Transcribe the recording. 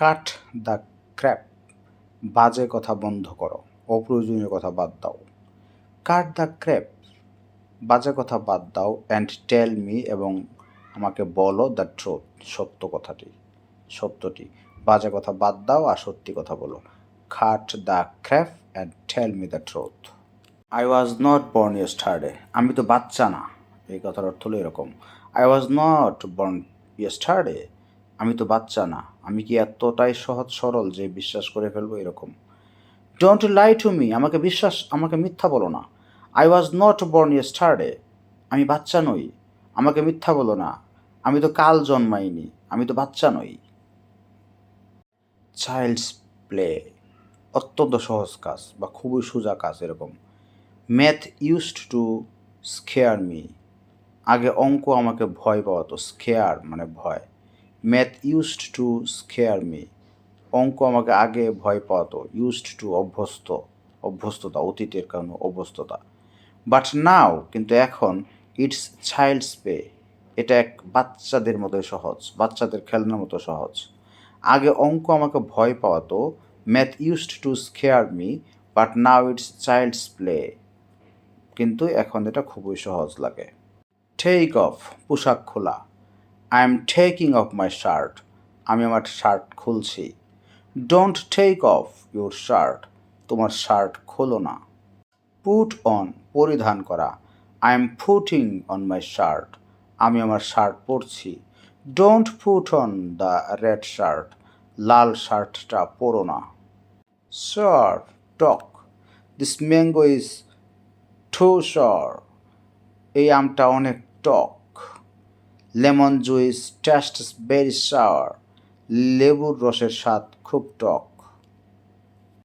Cut the crap. বাজে কথা বন্ধ করো, অপ্রয়োজনীয় কথা বাদ দাও। Cut the crap. বাজে কথা বাদ দাও অ্যান্ড টেল মি এবং আমাকে বলো দ্য ট্রুথ সত্য কথাটি, সত্যটি। বাজে কথা বাদ দাও আর সত্যি কথা বলো। Cut the crap and tell me the truth I was not born yesterday আমি তো বাচ্চা না। এই কথার অর্থ হলো এরকম। I was not born yesterday আমি তো বাচ্চা না। আমি কি এতটাই সহজ সরল যে বিশ্বাস করে ফেলব এরকম? ডোন্ট লাই টু মি আমাকে বিশ্বাস, আমাকে মিথ্যা বলো না। I was not born yesterday আমি বাচ্চা নই। আমাকে মিথ্যা বলো না, আমি তো কাল জন্মাইনি, আমি তো বাচ্চা নই। চাইল্ডস প্লে অত্যন্ত সহজ কাজ বা খুবই সোজা কাজ এরকম। Math used to scare me আগে অঙ্ক আমাকে ভয় পাওয়াতো স্কেয়ার মানে ভয়। Math used to scare me. অঙ্ক আমাকে আগে ভয় পাওয়াতো, ইউজড টু অভ্যস্ত, অভ্যস্ততা, অতীতের কারণে অভ্যস্ততা। বাট নাও, কিন্তু এখন ইটস চাইল্ডস পে। এটা এক বাচ্চাদের মতো সহজ, বাচ্চাদের খেলনার মতো সহজ। আগে অঙ্ক আমাকে ভয় পাওয়াতো, math used to scare me, but now it's child's play. কিন্তু এখন এটা খুবই সহজ লাগে। টেক অফ, পোশাক খোলা। I am taking off my shirt আমি আমার শার্ট খুলছি। Don't take off your shirt তোমার শার্ট খোলো না। পুট অন পরিধান করা। I am putting on my shirt আমি আমার শার্ট পরছি। Don't put on the red shirt লাল শার্টটা পরো না। Sour talk this mango is too sour এই আমটা অনেক টক। Lemon juice taste very sour লেবুর রসের স্বাদ খুব টক।